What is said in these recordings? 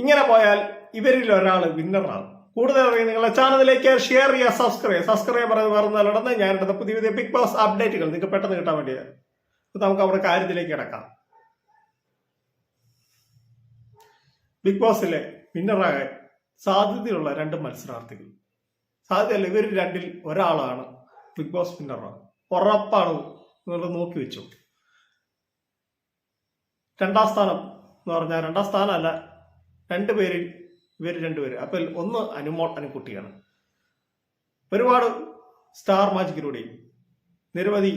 ഇങ്ങനെ പോയാൽ ഇവരിൽ ഒരാൾ വിന്നറാണ് കൂടുതൽ അറിയാൻ നിങ്ങളുടെ ചാനലിലേക്ക് ഷെയർ ചെയ്യുക സബ്സ്ക്രൈബ് സബ്സ്ക്രൈബ് നടന്ന് ഞാൻ ഇടുന്ന പുതിയ പുതിയ ബിഗ് ബോസ് അപ്ഡേറ്റുകൾ നിങ്ങൾക്ക് പെട്ടെന്ന് കിട്ടാൻ വേണ്ടിയാണ് നമുക്ക് അവിടെ കാര്യത്തിലേക്ക് കിടക്കാം. ബിഗ് ബോസിലെ വിന്നറാകാൻ സാധ്യതയുള്ള രണ്ട് മത്സരാർത്ഥികൾ. സാധ്യതയല്ല ഇവർ രണ്ടിൽ ഒരാളാണ് ബിഗ് ബോസ് വിന്നറാണ് ഉറപ്പാണ് നിങ്ങൾ നോക്കി വെച്ചു. രണ്ടാം സ്ഥാനം എന്ന് പറഞ്ഞാൽ രണ്ടാം സ്ഥാനമല്ല രണ്ട് പേരിൽ ഇവർ രണ്ടുപേര്. അപ്പോൾ ഒന്ന് അനുമോൾ അനുക്കുട്ടിയാണ് ഒരുപാട് സ്റ്റാർ മാജിക്കിലൂടെയും നിരവധി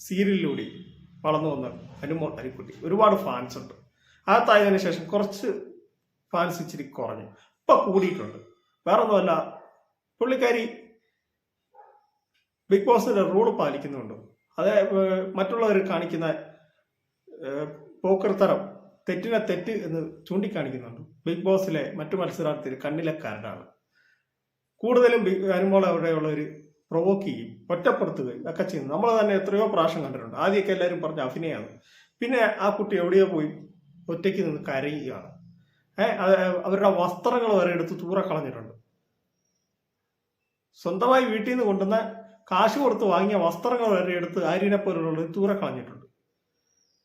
സീരിയലിലൂടെയും വളർന്നു വന്ന അനുമോൾ അനുക്കുട്ടി ഒരുപാട് ഫാൻസ് ഉണ്ട്. ആ തായതിനു ശേഷം കുറച്ച് ഫാൻസ് ഇച്ചിരി കുറഞ്ഞു. ഇപ്പൊ കൂടിയിട്ടുണ്ട്. വേറൊന്നുമല്ല പുള്ളിക്കാരി ബിഗ് ബോസിന്റെ റൂൾ പാലിക്കുന്നുണ്ട്. അത് മറ്റുള്ളവർ കാണിക്കുന്ന പോക്കർ പോക്കർത്തരം തെറ്റിനെ തെറ്റ് എന്ന് ചൂണ്ടിക്കാണിക്കുന്നുണ്ട്. ബിഗ് ബോസിലെ മറ്റു മത്സരാർത്ഥികൾ കണ്ണിലെ കാരനാണ് കൂടുതലും വരുമ്പോൾ അവിടെയുള്ള അവിടെയുള്ളവർ പ്രൊവോക്ക് ചെയ്യും ഒറ്റപ്പെടുത്തുകയും ഒക്കെ ചെയ്യുന്നു. നമ്മൾ തന്നെ എത്രയോ പ്രാവശ്യം കണ്ടിട്ടുണ്ട്. ആദ്യമൊക്കെ എല്ലാവരും പറഞ്ഞ അഭിനയമാണ് പിന്നെ ആ കുട്ടി എവിടെയോ പോയി ഒറ്റയ്ക്ക് നിന്ന് കരയുകയാണ്. അവരുടെ വസ്ത്രങ്ങൾ വരെ എടുത്ത് തൂറെ കളഞ്ഞിട്ടുണ്ട്. സ്വന്തമായി വീട്ടിൽ നിന്ന് കൊണ്ടുവന്ന കാശ് കൊടുത്ത് വാങ്ങിയ വസ്ത്രങ്ങൾ വരെ എടുത്ത് ആര്യനെ പോലുള്ള തൂറെ കളഞ്ഞിട്ടുണ്ട്.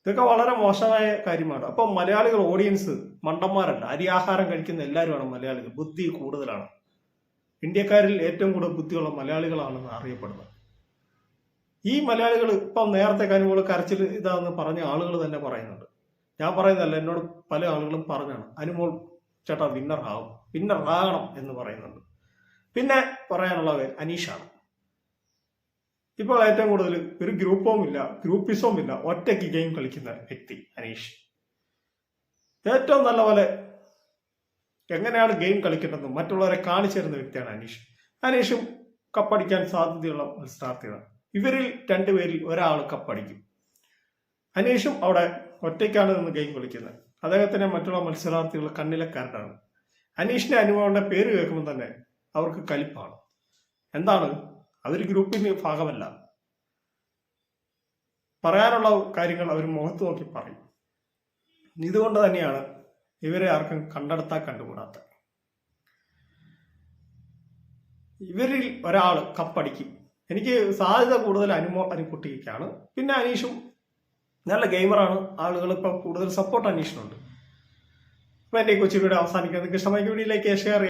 ഇതൊക്കെ വളരെ മോശമായ കാര്യമാണ്. അപ്പൊ മലയാളികൾ ഓഡിയൻസ് മണ്ടന്മാരല്ല. ആഹാരം കഴിക്കുന്ന എല്ലാവരുമാണ് മലയാളികൾ. ബുദ്ധി കൂടുതലാണ്. ഇന്ത്യക്കാരിൽ ഏറ്റവും കൂടുതൽ ബുദ്ധിയുള്ള മലയാളികളാണെന്ന് അറിയപ്പെടുന്നത്. ഈ മലയാളികൾ ഇപ്പം നേരത്തെ കാര്യങ്ങൾ കരച്ചിൽ ഇതാന്ന് പറഞ്ഞ ആളുകൾ തന്നെ പറയുന്നുണ്ട്. ഞാൻ പറയുന്നതല്ല എന്നോട് പല ആളുകളും പറഞ്ഞാണ്. അനുമോൾ ചേട്ടാ വിന്നർ ആവും. വിന്നർ ആകണം എന്ന് പറയുന്നുണ്ട്. പിന്നെ പറയാനുള്ള അനീഷാണ്. ഇപ്പോൾ ഏറ്റവും കൂടുതൽ ഒരു ഗ്രൂപ്പവും ഇല്ല ഗ്രൂപ്പിസവും ഇല്ല ഒറ്റയ്ക്ക് ഗെയിം കളിക്കുന്ന വ്യക്തി അനീഷ് ഏറ്റവും നല്ല പോലെ എങ്ങനെയാണ് ഗെയിം കളിക്കേണ്ടതെന്ന് മറ്റുള്ളവരെ കാണിച്ചു തരുന്ന വ്യക്തിയാണ് അനീഷ് അനീഷും കപ്പടിക്കാൻ സാധ്യതയുള്ള മത്സരാർത്ഥികളാണ് ഇവരിൽ രണ്ടുപേരിൽ ഒരാൾ കപ്പടിക്കും അനീഷും അവിടെ ഒറ്റയ്ക്കാണ് നിന്ന് ഗെയിം കളിക്കുന്നത്. അദ്ദേഹത്തിന് മറ്റുള്ള മത്സരാർത്ഥികൾ കണ്ണിലെ കരടാണ് അനീഷിന്റെ അനുഭവങ്ങളുടെ പേര് കേൾക്കുമ്പോൾ തന്നെ അവർക്ക് കലിപ്പാണ്. എന്താണ് അവർ ഗ്രൂപ്പിന്റെ ഭാഗമല്ല. പറയാനുള്ള കാര്യങ്ങൾ അവർ മുഖത്ത് നോക്കി പറയും. ഇതുകൊണ്ട് തന്നെയാണ് ഇവരെ ആർക്കും കണ്ടെടുത്താൽ കണ്ടുകൂടാത്ത ഇവരിൽ ഒരാൾ കപ്പടിക്കും. എനിക്ക് സാധ്യത കൂടുതൽ അനുമോ അനുക്കുട്ടിക്കാണ് പിന്നെ അനീഷും നല്ല ഗെയിമറാണ്. ആളുകൾ ഇപ്പം കൂടുതൽ സപ്പോർട്ട് അനീഷിനുണ്ട്. അപ്പൊ എന്റെ ഈ കൊച്ചു വീഡിയോ അവസാനിക്കുന്നത് ഇഷ്ടമായ വീഡിയോയിലേക്ക് ഷെയർ